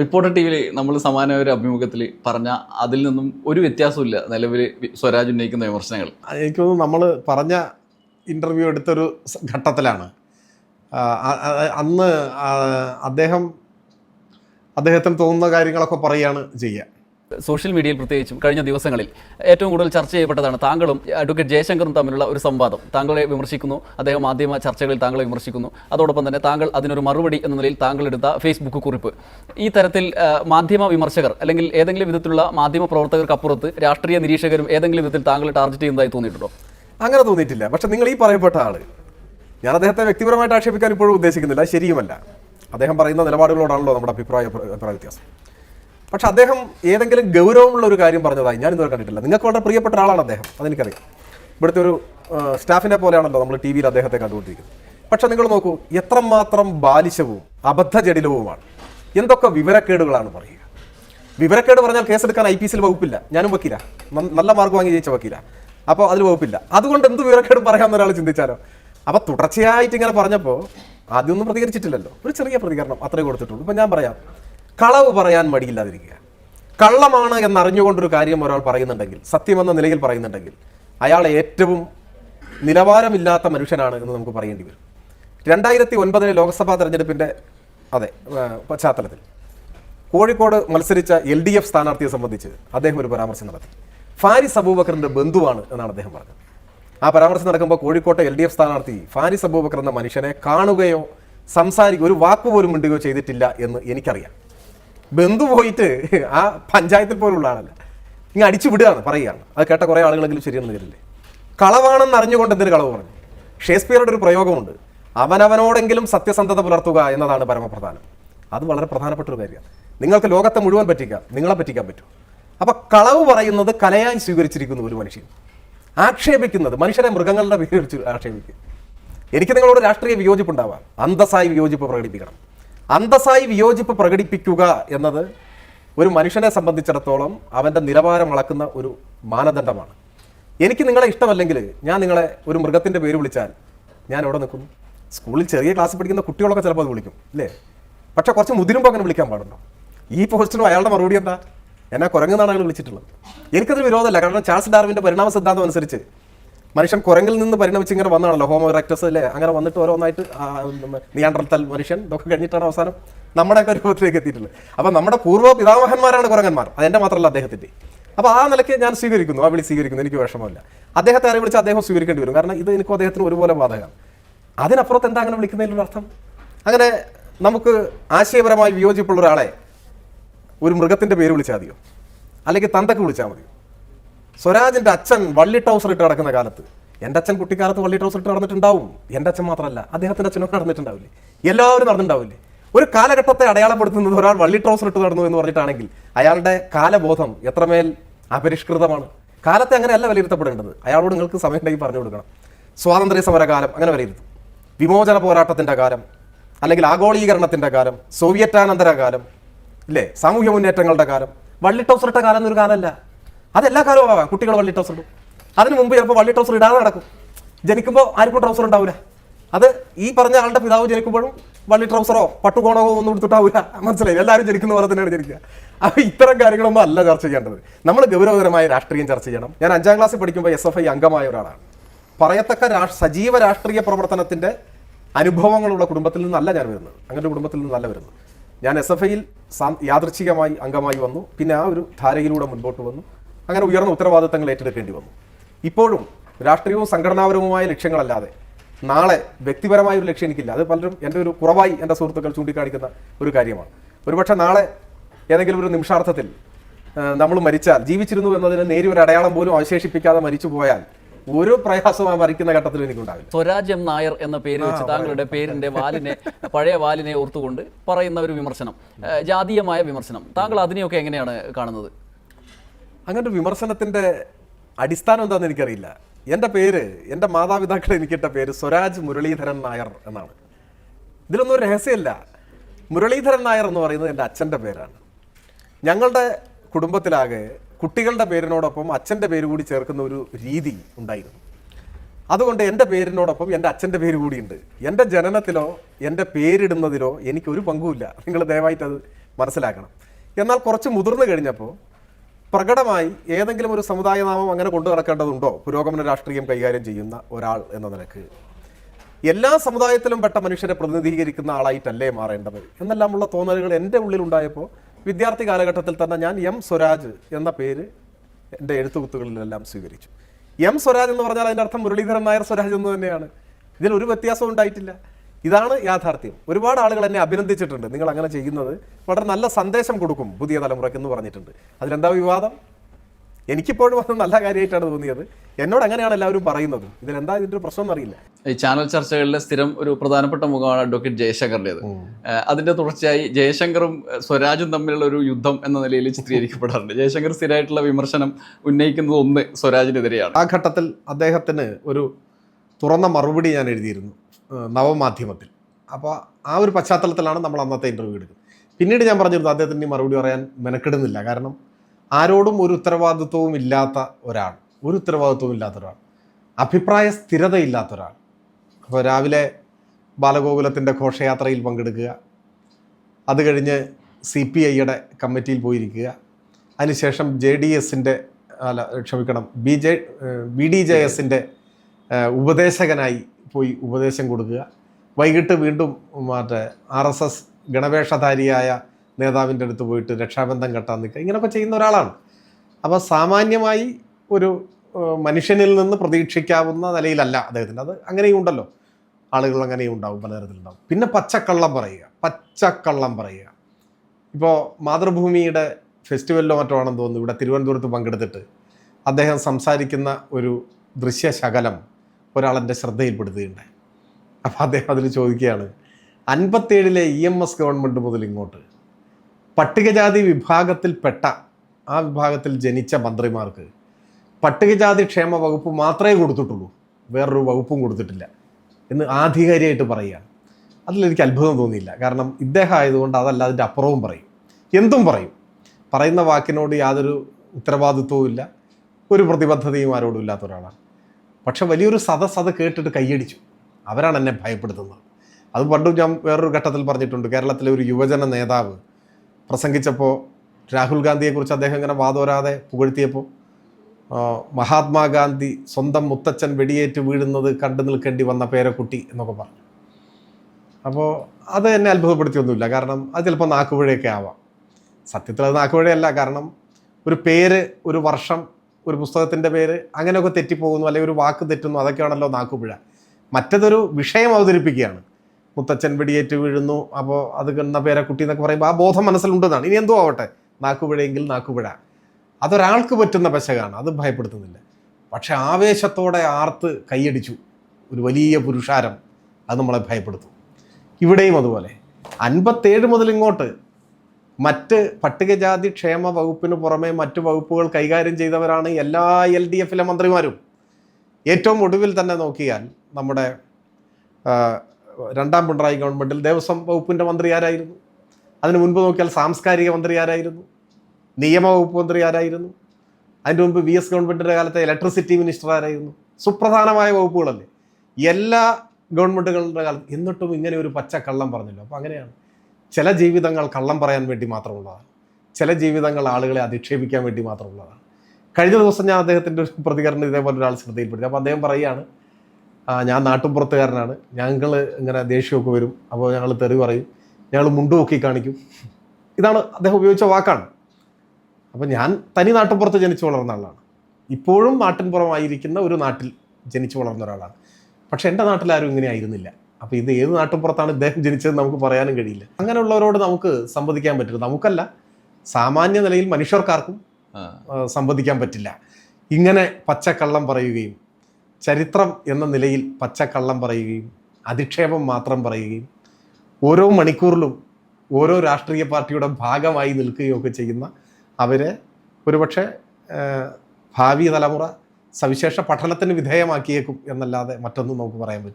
Reporter T വിയിൽ നമ്മൾ സമാന ഒരു അഭിമുഖത്തിൽ പറഞ്ഞ അതിൽ നിന്നും ഒരു വ്യത്യാസമില്ല നിലവിൽ സ്വരാജ് ഉന്നയിക്കുന്ന വിമർശനങ്ങൾ. എനിക്ക് തോന്നുന്നു നമ്മൾ പറഞ്ഞ ഇന്റർവ്യൂ എടുത്തൊരു ഘട്ടത്തിലാണ്. അന്ന് അദ്ദേഹം അദ്ദേഹത്തിന് തോന്നുന്ന കാര്യങ്ങളൊക്കെ പറയുകയാണ് ചെയ്യുക. സോഷ്യൽ മീഡിയയിൽ പ്രത്യേകിച്ചും കഴിഞ്ഞ ദിവസങ്ങളിൽ ഏറ്റവും കൂടുതൽ ചർച്ച ചെയ്യപ്പെട്ടതാണ് താങ്കളും അഡ്വക്കേറ്റ് ജയശങ്കറും തമ്മിലുള്ള ഒരു സംവാദം. താങ്കളെ വിമർശിക്കുന്നു അദ്ദേഹം മാധ്യമ ചർച്ചകളിൽ താങ്കളെ വിമർശിക്കുന്നു. അതോടൊപ്പം തന്നെ താങ്കൾ അതിനൊരു മറുപടി എന്ന നിലയിൽ താങ്കൾ എടുത്ത ഫേസ്ബുക്ക് കുറിപ്പ്. ഈ തരത്തിൽ മാധ്യമ വിമർശകർ അല്ലെങ്കിൽ ഏതെങ്കിലും വിധത്തിലുള്ള മാധ്യമ പ്രവർത്തകർക്കപ്പുറത്ത് രാഷ്ട്രീയ നിരീക്ഷകരും ഏതെങ്കിലും വിധത്തിൽ താങ്കൾ ടാർഗറ്റ് ചെയ്യുന്നതായി തോന്നിയിട്ടുണ്ടോ? അങ്ങനെ തോന്നിയിട്ടില്ല. പക്ഷെ നിങ്ങൾ ഈ പറയപ്പെട്ട ആൾ. ഞാൻ അദ്ദേഹത്തെ വ്യക്തിപരമായിട്ട് ആക്ഷേപിക്കാൻ ഇപ്പോഴും ഉദ്ദേശിക്കുന്നില്ല. ശരിയുമല്ല. അദ്ദേഹം പറയുന്ന നിലപാടുകളോടാണല്ലോ നമ്മുടെ അഭിപ്രായ അഭിപ്രായ വ്യത്യാസം. പക്ഷെ അദ്ദേഹം ഏതെങ്കിലും ഗൗരവമുള്ള ഒരു കാര്യം പറഞ്ഞതായി ഞാൻ ഇതുവരെ കണ്ടിട്ടില്ല. നിങ്ങൾക്ക് വളരെ പ്രിയപ്പെട്ട ആളാണ് അദ്ദേഹം. അതെനിക്കറിയാം. ഇവിടുത്തെ ഒരു സ്റ്റാഫിനെ പോലെയാണല്ലോ നമ്മൾ ടി വിയിൽ അദ്ദേഹത്തെ കണ്ടുകൊണ്ടിരിക്കുന്നത്. പക്ഷെ നിങ്ങൾ നോക്കൂ എത്രമാത്രം ബാലിശവും അബദ്ധജടിലവുമാണ്. എന്തൊക്കെ വിവരക്കേടുകളാണ് പറയുക. വിവരക്കേട് പറഞ്ഞാൽ കേസെടുക്കാൻ ഐ പി സിയിൽ വകുപ്പില്ല. ഞാനും വക്കീല. നല്ല മാർക്ക് വാങ്ങി ജയിച്ച വക്കീല. അപ്പോൾ അതിൽ വകുപ്പില്ല. അതുകൊണ്ട് എന്ത് വിവരക്കേട് പറയാമെന്ന് ഒരാൾ ചിന്തിച്ചാലോ? അപ്പോൾ തുടർച്ചയായിട്ട് ഇങ്ങനെ പറഞ്ഞപ്പോൾ ആദ്യമൊന്നും പ്രതികരിച്ചിട്ടില്ലല്ലോ. ഒരു ചെറിയ പ്രതികരണം അത്രേ കൊടുത്തിട്ടുള്ളൂ. ഇപ്പം ഞാൻ പറയാം കളവ് പറയാൻ മടിയില്ലാതിരിക്കുക. കള്ളമാണ് എന്നറിഞ്ഞുകൊണ്ടൊരു കാര്യം ഒരാൾ പറയുന്നുണ്ടെങ്കിൽ സത്യമെന്ന നിലയിൽ പറയുന്നുണ്ടെങ്കിൽ അയാൾ ഏറ്റവും നിലവാരമില്ലാത്ത മനുഷ്യനാണ് എന്ന് നമുക്ക് പറയേണ്ടി വരും. രണ്ടായിരത്തി ഒൻപതിലെ ലോക്സഭാ തെരഞ്ഞെടുപ്പിന്റെ അതെ പശ്ചാത്തലത്തിൽ കോഴിക്കോട് മത്സരിച്ച എൽ ഡി എഫ് സ്ഥാനാർത്ഥിയെ സംബന്ധിച്ച് അദ്ദേഹം ഒരു പരാമർശം നടത്തി. ഫാരിസ് അബൂബക്കറിന്റെ ബന്ധുവാണ് എന്നാണ് അദ്ദേഹം പറഞ്ഞത്. ആ പരാമർശം നടക്കുമ്പോൾ കോഴിക്കോട്ടെ എൽ ഡി എഫ് സ്ഥാനാർത്ഥി ഫാരിസ് അബൂബക്കർ എന്ന മനുഷ്യനെ കാണുകയോ സംസാരിക്കുകയോ ഒരു വാക്കുപോലും മിണ്ടുകയോ ചെയ്തിട്ടില്ല എന്ന് എനിക്കറിയാം. ബന്ധു പോയിട്ട് ആ പഞ്ചായത്തിൽ പോലുള്ള ആളല്ല. ഇങ്ങനെ അടിച്ചു വിടുകയാണ് പറയുകയാണ്. അത് കേട്ട കുറേ ആളുകളെങ്കിലും ശരിയെന്ന് വരില്ലേ കളവാണെന്ന് അറിഞ്ഞുകൊണ്ട് എന്തിന് കളവ് പറഞ്ഞു? ഷേക്സ്പിയറുടെ ഒരു പ്രയോഗമുണ്ട്. അവനവനോടെങ്കിലും സത്യസന്ധത പുലർത്തുക എന്നതാണ് പരമപ്രധാനം. അത് വളരെ പ്രധാനപ്പെട്ട ഒരു കാര്യമാണ്. നിങ്ങൾക്ക് ലോകത്തെ മുഴുവൻ പറ്റിക്കാം നിങ്ങളെ പറ്റിക്കാൻ പറ്റും. അപ്പൊ കളവ് പറയുന്നത് കലയായി സ്വീകരിച്ചിരിക്കുന്ന ഒരു മനുഷ്യൻ. ആക്ഷേപിക്കുന്നത് മനുഷ്യരെ മൃഗങ്ങളുടെ വെച്ച് ആക്ഷേപിക്കുക. എനിക്ക് നിങ്ങളോട് രാഷ്ട്രീയ വിയോജിപ്പ് വിയോജിപ്പുണ്ടാവാം അന്തസ്സായി വിയോജിപ്പ് പ്രകടിപ്പിക്കണം. അന്തസ്സായി വിയോജിപ്പ് പ്രകടിപ്പിക്കുക എന്നത് ഒരു മനുഷ്യനെ സംബന്ധിച്ചിടത്തോളം അവന്റെ നിലവാരം അളക്കുന്ന ഒരു മാനദണ്ഡമാണ്. എനിക്ക് നിങ്ങളെ ഇഷ്ടമല്ലെങ്കിൽ ഞാൻ നിങ്ങളെ ഒരു മൃഗത്തിന്റെ പേര് വിളിച്ചാൽ ഞാൻ എവിടെ നിൽക്കുന്നു. സ്കൂളിൽ ചെറിയ ക്ലാസ്സിൽ പഠിക്കുന്ന കുട്ടികളൊക്കെ ചിലപ്പോൾ അത് വിളിക്കും അല്ലേ പക്ഷേ കുറച്ച് മുതിരുമ്പോൾ അങ്ങനെ വിളിക്കാൻ പാടുണ്ടോ? ഈ പോസ്റ്റിനും അയാളുടെ മറുപടി എന്താ? എന്നെ കുരങ്ങെന്നാണ് അയാൾ വിളിച്ചിട്ടുള്ളത്. എനിക്കതിന് വിരോധമല്ല കാരണം ചാൾസ് ഡാർവിന്റെ പരിണാമ സിദ്ധാന്തം അനുസരിച്ച് മനുഷ്യൻ കുരങ്ങിൽ നിന്ന് പരിണമിച്ച് ഇങ്ങനെ വന്നതാണല്ലോ. ഹോമോ ഇറക്ടസ് അല്ലേ? അങ്ങനെ വന്നിട്ട് ഓരോന്നായിട്ട് നിയന്ത്രണത്തൽ മനുഷ്യൻ ഇതൊക്കെ കഴിഞ്ഞിട്ടാണ് അവസാനം നമ്മുടെയൊക്കെ രൂപത്തിലേക്ക് എത്തിയിട്ടുള്ളത്. അപ്പം നമ്മുടെ പൂർവ പിതാമഹന്മാരാണ് കുരങ്ങന്മാർ. അതെന്റെ മാത്രമല്ല അദ്ദേഹത്തിന്റെ അപ്പോൾ ആ നിലയ്ക്ക് ഞാൻ സ്വീകരിക്കുന്നു. ആ വിളി സ്വീകരിക്കുന്നു. എനിക്ക് വിഷമമില്ല. അദ്ദേഹത്തെ ആരെ വിളിച്ച് അദ്ദേഹം സ്വീകരിക്കേണ്ടി വരും. കാരണം ഇത് എനിക്ക് അദ്ദേഹത്തിന് ഒരുപോലെ ബാധകമാണ്. അതിനപ്പുറത്ത് എന്താ അങ്ങനെ വിളിക്കുന്നതിലൊരു അർത്ഥം? അങ്ങനെ നമുക്ക് ആശയപരമായി വിയോജിപ്പുള്ള ഒരാളെ ഒരു മൃഗത്തിന്റെ പേര് വിളിച്ചാൽ മതിയോ? അല്ലെങ്കിൽ തന്തക്ക് വിളിച്ചാൽ മതിയോ? സ്വരാജിന്റെ അച്ഛൻ വള്ളി ട്രൗസർ ഇട്ട് നടക്കുന്ന കാലത്ത്. എന്റെ അച്ഛൻ കുട്ടിക്കാലത്ത് വള്ളി ട്രൗസർ ഇട്ട് നടന്നിട്ടുണ്ടാവും. എന്റെ അച്ഛൻ മാത്രമല്ല അദ്ദേഹത്തിന്റെ അച്ഛനൊക്കെ നടന്നിട്ടുണ്ടാവില്ലേ? എല്ലാവരും നടന്നിട്ടുണ്ടാവില്ലേ? ഒരു കാലഘട്ടത്തെ അടയാളപ്പെടുത്തുന്നത് ഒരാൾ വള്ളി ട്രൗസർ ഇട്ട് നടന്നു എന്ന് പറഞ്ഞിട്ടാണെങ്കിൽ അയാളുടെ കാലബോധം എത്രമേൽ അപരിഷ്കൃതമാണ്. കാലത്തെ അങ്ങനെയല്ല വിലയിരുത്തപ്പെടേണ്ടത്. അയാളോട് നിങ്ങൾക്ക് സമയം ഉണ്ടെങ്കിൽ പറഞ്ഞു കൊടുക്കണം. സ്വാതന്ത്ര്യ സമരകാലം അങ്ങനെ വിലയിരുത്തും. വിമോചന പോരാട്ടത്തിന്റെ കാലം അല്ലെങ്കിൽ ആഗോളീകരണത്തിന്റെ കാലം സോവിയറ്റാനന്തര കാലം ഇല്ലേ? സാമൂഹ്യ മുന്നേറ്റങ്ങളുടെ കാലം. വള്ളി ടൗസർ ഇട്ട കാലം എന്നൊരു കാലമല്ല. അതെല്ലാ കാലവും ആവാം. കുട്ടികൾ വള്ളി ട്രൗസർ ഇടും. അതിന് മുമ്പ് ചിലപ്പോൾ വള്ളി ട്രൗസർ ഇടാതെ നടക്കും. ജനിക്കുമ്പോൾ ആർക്കും ട്രൗസർ ഉണ്ടാവില്ല അത് ഈ പറഞ്ഞ ആളുടെ പിതാവ് ജനിക്കുമ്പോഴും വള്ളി ട്രൗസറോ പട്ടുകോണോ ഒന്നും എടുത്തിട്ടാവില്ല മനസ്സിലായി എല്ലാവരും ജനിക്കുന്ന പോലെ തന്നെയാണ് ജനിക്കുക. അപ്പോൾ ഇത്തരം കാര്യങ്ങളൊന്നും അല്ല ചർച്ച ചെയ്യേണ്ടത്. നമ്മൾ ഗൗരവകരമായ രാഷ്ട്രീയം ചർച്ച ചെയ്യണം. ഞാൻ അഞ്ചാം ക്ലാസ്സിൽ പഠിക്കുമ്പോൾ എസ് എഫ് ഐ അംഗമായ ഒരാളാണ്. പറയത്തക്ക സജീവ രാഷ്ട്രീയ പ്രവർത്തനത്തിന്റെ അനുഭവങ്ങളുള്ള കുടുംബത്തിൽ നിന്നല്ല ഞാൻ വരുന്നത്. അങ്ങനെ കുടുംബത്തിൽ നിന്നല്ല വരുന്നത്. ഞാൻ എസ് എഫ് ഐയിൽ യാദൃച്ഛികമായി അംഗമായി വന്നു. പിന്നെ ആ ഒരു ധാരയിലൂടെ മുൻപോട്ട് വന്നു. അങ്ങനെ ഉയർന്ന ഉത്തരവാദിത്തങ്ങൾ ഏറ്റെടുക്കേണ്ടി വന്നു. ഇപ്പോഴും രാഷ്ട്രീയവും സംഘടനാപരവുമായ ലക്ഷ്യങ്ങളല്ലാതെ നാളെ വ്യക്തിപരമായ ഒരു ലക്ഷ്യം എനിക്കില്ല. അത് പലരും എന്റെ ഒരു കുറവായി എന്റെ സുഹൃത്തുക്കൾ ചൂണ്ടിക്കാണിക്കുന്ന ഒരു കാര്യമാണ്. ഒരുപക്ഷെ നാളെ ഏതെങ്കിലും ഒരു നിമിഷാർത്ഥത്തിൽ നമ്മൾ മരിച്ചാൽ ജീവിച്ചിരുന്നു എന്നതിന് നേരിയ ഒരു അടയാളം പോലും അവശേഷിപ്പിക്കാതെ മരിച്ചു പോയാൽ ഒരു പ്രയാസവും ആ മരിക്കുന്ന ഘട്ടത്തിൽ എനിക്കുണ്ടാവില്ല. സ്വരാജ് എം നായർ എന്ന പേര് വെച്ച് താങ്കളുടെ പേരിന്റെ വാലിനെ പഴയ വാലിനെ ഓർത്തുകൊണ്ട് പറയുന്ന ഒരു വിമർശനം ജാതീയമായ വിമർശനം. താങ്കൾ അതിനെയൊക്കെ എങ്ങനെയാണ് കാണുന്നത്? അങ്ങനെ ഒരു വിമർശനത്തിന്റെ അടിസ്ഥാനം എന്താണെന്ന് എനിക്കറിയില്ല. എന്റെ പേര് എന്റെ മാതാപിതാക്കൾ എനിക്കിട്ട പേര് സ്വരാജ് മുരളീധരൻ നായർ എന്നാണ്. ഇതിലൊന്നും രഹസ്യമില്ല. മുരളീധരൻ നായർ എന്ന് പറയുന്നത് എന്റെ അച്ഛന്റെ പേരാണ്. ഞങ്ങളുടെ കുടുംബത്തിലാകെ കുട്ടികളുടെ പേരിനോടൊപ്പം അച്ഛന്റെ പേര് കൂടി ചേർക്കുന്ന ഒരു രീതി ഉണ്ടായിരുന്നു. അതുകൊണ്ട് എന്റെ പേരിനോടൊപ്പം എന്റെ അച്ഛന്റെ പേര് കൂടിയുണ്ട് എന്റെ ജനനത്തിലോ എന്റെ പേരിടുന്നതിലോ എനിക്കൊരു പങ്കുമില്ല. നിങ്ങൾ ദയവായിട്ട് അത് മനസ്സിലാക്കണം. എന്നാൽ കുറച്ച് മുതിർന്നു കഴിഞ്ഞപ്പോൾ പ്രകടമായി ഏതെങ്കിലും ഒരു സമുദായ നാമം അങ്ങനെ കൊണ്ടു നടക്കേണ്ടതുണ്ടോ? പുരോഗമന രാഷ്ട്രീയം കൈകാര്യം ചെയ്യുന്ന ഒരാൾ എന്ന നിലയ്ക്ക്. എല്ലാ സമുദായത്തിലും പെട്ട മനുഷ്യരെ പ്രതിനിധീകരിക്കുന്ന ആളായിട്ടല്ലേ മാറേണ്ടത്? എന്നെല്ലാമുള്ള തോന്നലുകൾ എന്റെ ഉള്ളിലുണ്ടായപ്പോൾ വിദ്യാർത്ഥി കാലഘട്ടത്തിൽ തന്നെ ഞാൻ എം സ്വരാജ് എന്ന പേര് എന്റെ എഴുത്തുകുത്തുകളിലെല്ലാം സ്വീകരിച്ചു. എം സ്വരാജ് എന്ന് പറഞ്ഞാൽ അതിന്റെ അർത്ഥം മുരളീധരൻ നായർ സ്വരാജ് എന്ന് തന്നെയാണ്. ഇതിൽ ഒരു വ്യത്യാസവും ഉണ്ടായിട്ടില്ല. ഇതാണ് യാഥാർത്ഥ്യം. ഒരുപാട് ആളുകൾ എന്നെ അഭിനന്ദിച്ചിട്ടുണ്ട്. നിങ്ങൾ അങ്ങനെ ചെയ്യുന്നത് വളരെ നല്ല സന്ദേശം കൊടുക്കും പുതിയ തലമുറയ്ക്ക് എന്ന് പറഞ്ഞിട്ടുണ്ട്. അതിലെന്താ വിവാദം? എനിക്കിപ്പോഴും അത് നല്ല കാര്യമായിട്ടാണ് തോന്നിയത്. എന്നോട് അങ്ങനെയാണ് എല്ലാവരും പറയുന്നത്. ഇതിലെന്താ ഇതിന്റെ ഒരു പ്രശ്നം എന്നറിയില്ല. ഈ ചാനൽ ചർച്ചകളിലെ സ്ഥിരം ഒരു പ്രധാനപ്പെട്ട മുഖമാണ് അഡ്വക്കേറ്റ് ജയശങ്കറിന്റെത്. അതിന്റെ തുടർച്ചയായി ജയശങ്കറും സ്വരാജും തമ്മിലുള്ള ഒരു യുദ്ധം എന്ന നിലയിൽ ചിത്രീകരിക്കപ്പെടാറുണ്ട്. ജയശങ്കർ സ്ഥിരമായിട്ടുള്ള വിമർശനം ഉന്നയിക്കുന്നത് ഒന്ന് സ്വരാജിനെതിരെയാണ്. ആ ഘട്ടത്തിൽ അദ്ദേഹത്തിന് ഒരു തുറന്ന മറുപടി ഞാൻ എഴുതിയിരുന്നു. നവമാധ്യമത്തിൽ. അപ്പോൾ ആ ഒരു പശ്ചാത്തലത്തിലാണ് നമ്മൾ അന്നത്തെ ഇന്റർവ്യൂ എടുക്കുന്നത്. പിന്നീട് ഞാൻ പറഞ്ഞിരുന്നു അദ്ദേഹത്തിന് മറുപടി പറയാൻ മെനക്കെടുന്നില്ല. കാരണം ആരോടും ഒരു ഉത്തരവാദിത്വവും ഇല്ലാത്ത ഒരാൾ ഒരു ഉത്തരവാദിത്വവും ഇല്ലാത്ത ഒരാൾ അഭിപ്രായ സ്ഥിരതയില്ലാത്ത ഒരാൾ. അപ്പോൾ രാവിലെ ബാലഗോകുലത്തിന്റെ ഘോഷയാത്രയിൽ പങ്കെടുക്കുക അത് കഴിഞ്ഞ് സി പി ഐയുടെ കമ്മിറ്റിയിൽ പോയിരിക്കുക അതിനുശേഷം ജെ ഡി എസിന്റെ അല്ല ക്ഷമിക്കണം B J B D J എസിന്റെ ഉപദേശകനായി പോയി ഉപദേശം കൊടുക്കുക. വൈകിട്ട് വീണ്ടും മറ്റേ ആർ എസ് എസ് ഗണവേഷധാരിയായ നേതാവിന്റെ അടുത്ത് പോയിട്ട് രക്ഷാബന്ധം കെട്ടാൻ നിൽക്കുക. ഇങ്ങനെയൊക്കെ ചെയ്യുന്ന ഒരാളാണ്. അപ്പോൾ സാമാന്യമായി ഒരു മനുഷ്യനിൽ നിന്ന് പ്രതീക്ഷിക്കാവുന്ന നിലയിലല്ല അദ്ദേഹത്തിന്റെ. അത് അങ്ങനെയും ഉണ്ടല്ലോ. ആളുകൾ അങ്ങനെയും ഉണ്ടാവും പലതരത്തിലുണ്ടാവും പിന്നെ പച്ചക്കള്ളം പറയുക. പച്ചക്കള്ളം പറയുക. ഇപ്പോൾ മാതൃഭൂമിയുടെ ഫെസ്റ്റിവലിലോ മറ്റോ ആണെന്ന് തോന്നുന്നു. ഇവിടെ തിരുവനന്തപുരത്ത് പങ്കെടുത്തിട്ട് അദ്ദേഹം സംസാരിക്കുന്ന ഒരു ദൃശ്യശകലം ഒരാളെന്റെ ശ്രദ്ധയിൽപ്പെടുത്തുകയുണ്ടായി. അപ്പോൾ അദ്ദേഹം അതിൽ ചോദിക്കുകയാണ് അൻപത്തേഴിലെ ഇ എം എസ് ഗവൺമെന്റ് മുതൽ ഇങ്ങോട്ട് പട്ടികജാതി വിഭാഗത്തിൽപ്പെട്ട ആ വിഭാഗത്തിൽ ജനിച്ച മന്ത്രിമാർക്ക് പട്ടികജാതി ക്ഷേമ വകുപ്പ് മാത്രമേ കൊടുത്തിട്ടുള്ളൂ വേറൊരു വകുപ്പും കൊടുത്തിട്ടില്ല എന്ന് ആധികാരികമായിട്ട് പറയുകയാണ്. അതിലെനിക്ക് അത്ഭുതം തോന്നിയില്ല. കാരണം ഇദ്ദേഹം ആയതുകൊണ്ട് അതല്ല അതിന്റെ അപ്പുറവും പറയും. എന്തും പറയും. പറയുന്ന വാക്കിനോട് യാതൊരു ഉത്തരവാദിത്വവും ഇല്ല ഒരു പ്രതിബദ്ധതയും ആരോടും ഇല്ലാത്ത ഒരാളാണ്. പക്ഷെ വലിയൊരു സദസ് അത് കേട്ടിട്ട് കൈയടിച്ചു. അവരാണ് എന്നെ ഭയപ്പെടുത്തുന്നത്. അത് പണ്ടും ഞാൻ വേറൊരു ഘട്ടത്തിൽ പറഞ്ഞിട്ടുണ്ട്. കേരളത്തിലെ ഒരു യുവജന നേതാവ് പ്രസംഗിച്ചപ്പോൾ രാഹുൽ ഗാന്ധിയെക്കുറിച്ച് അദ്ദേഹം ഇങ്ങനെ വാതോരാതെ പുകഴ്ത്തിയപ്പോൾ മഹാത്മാഗാന്ധി സ്വന്തം മുത്തച്ഛൻ വെടിയേറ്റ് വീഴുന്നത് കണ്ടു നിൽക്കേണ്ടി വന്ന പേരക്കുട്ടി എന്നൊക്കെ പറഞ്ഞു. അപ്പോൾ അത് എന്നെ അത്ഭുതപ്പെടുത്തിയൊന്നുമില്ല. കാരണം അത് ചിലപ്പോൾ നാക്കുപുഴയൊക്കെ ആവാം. സത്യത്തിൽ അത് നാക്കുപുഴയല്ല കാരണം ഒരു പേര് ഒരു വർഷം ഒരു പുസ്തകത്തിന്റെ പേര് അങ്ങനെയൊക്കെ തെറ്റിപ്പോകുന്നു അല്ലെങ്കിൽ ഒരു വാക്ക് തെറ്റുന്നു അതൊക്കെയാണല്ലോ നാക്കുപിഴ. മറ്റതൊരു വിഷയം അവതരിപ്പിക്കുകയാണ്. മുത്തച്ഛൻ വെടിയേറ്റ് വീഴുന്നു അപ്പോൾ അത് കണ്ട പേരക്കുട്ടി എന്നൊക്കെ പറയുമ്പോൾ ആ ബോധം മനസ്സിലുണ്ടെന്നാണ്. ഇനി എന്തോ ആവട്ടെ നാക്കുപിഴയെങ്കിൽ നാക്കുപിഴ. അതൊരാൾക്ക് പറ്റുന്ന പശകാണ് അത് ഭയപ്പെടുത്തുന്നില്ല. പക്ഷെ ആവേശത്തോടെ ആർത്ത് കൈയടിച്ചു ഒരു വലിയ പുരുഷാരം അത് നമ്മളെ ഭയപ്പെടുത്തും. ഇവിടെയും അതുപോലെ. അൻപത്തേഴ് മുതൽ ഇങ്ങോട്ട് മറ്റ് പട്ടികജാതി ക്ഷേമ വകുപ്പിന് പുറമെ മറ്റ് വകുപ്പുകൾ കൈകാര്യം ചെയ്തവരാണ് എല്ലാ എൽ ഡി എഫിലെ മന്ത്രിമാരും. ഏറ്റവും ഒടുവിൽ തന്നെ നോക്കിയാൽ നമ്മുടെ രണ്ടാം പിണറായി ഗവൺമെന്റിൽ ദേവസ്വം വകുപ്പിന്റെ മന്ത്രി ആരായിരുന്നു? അതിന് മുൻപ് നോക്കിയാൽ സാംസ്കാരിക മന്ത്രി ആരായിരുന്നു? നിയമവകുപ്പ് മന്ത്രി ആരായിരുന്നു? അതിന്റെ മുൻപ് വി എസ് ഗവൺമെന്റിന്റെ കാലത്തെ ഇലക്ട്രിസിറ്റി മിനിസ്റ്റർ ആരായിരുന്നു? സുപ്രധാനമായ വകുപ്പുകളല്ലേ? എല്ലാ ഗവൺമെന്റുകളുടെ കാലത്ത്. എന്നിട്ടും ഇങ്ങനെ ഒരു പച്ചക്കള്ളം കള്ളം പറഞ്ഞല്ലോ. അപ്പോൾ അങ്ങനെയാണ്. ചില ജീവിതങ്ങൾ കള്ളം പറയാൻ വേണ്ടി മാത്രമുള്ളതാണ്. ചില ജീവിതങ്ങൾ ആളുകളെ അധിക്ഷേപിക്കാൻ വേണ്ടി മാത്രമുള്ളതാണ്. കഴിഞ്ഞ ദിവസം ഞാൻ അദ്ദേഹത്തിന്റെ ഒരു പ്രതികരണം ഇതേപോലെ ഒരാൾ ശ്രദ്ധയിൽപ്പെടുത്തി. അപ്പോൾ അദ്ദേഹം പറയുകയാണ് ഞാൻ നാട്ടുമ്പുറത്തുകാരനാണ് ഞങ്ങൾ ഇങ്ങനെ ദേഷ്യമൊക്കെ വരും. അപ്പോൾ ഞങ്ങൾ തെറി പറയും. ഞങ്ങൾ മുണ്ടുപൊക്കി കാണിക്കും. ഇതാണ് അദ്ദേഹം ഉപയോഗിച്ച വാക്കാണ്. അപ്പോൾ ഞാൻ തനി നാട്ടുമ്പുറത്ത് ജനിച്ചു വളർന്ന ആളാണ്. ഇപ്പോഴും നാട്ടിൻപുറമായിരിക്കുന്ന ഒരു നാട്ടിൽ ജനിച്ചു വളർന്ന ഒരാളാണ്. പക്ഷെ എന്റെ നാട്ടിൽ ആരും ഇങ്ങനെ ആയിരുന്നില്ല. അപ്പോൾ ഇത് ഏത് നാട്ടുപുറത്താണ് ഇദ്ദേഹം ജനിച്ചതെന്ന് നമുക്ക് പറയാനും കഴിയില്ല. അങ്ങനെയുള്ളവരോട് നമുക്ക് സംവദിക്കാൻ പറ്റില്ല. നമുക്കല്ല സാമാന്യ നിലയിൽ മനുഷ്യർക്കാർക്കും സംവദിക്കാൻ പറ്റില്ല. ഇങ്ങനെ പച്ചക്കള്ളം പറയുകയും ചരിത്രം എന്ന നിലയിൽ പച്ചക്കള്ളം പറയുകയും അധിക്ഷേപം മാത്രം പറയുകയും ഓരോ മണിക്കൂറിലും ഓരോ രാഷ്ട്രീയ പാർട്ടിയുടെ ഭാഗമായി നിൽക്കുകയും ഒക്കെ ചെയ്യുന്ന അവരെ ഒരുപക്ഷെ ഭാവി തലമുറ സവിശേഷ പഠനത്തിന് വിധേയമാക്കിയേക്കും എന്നല്ലാതെ മറ്റൊന്നും നമുക്ക് പറയാൻ പറ്റില്ല.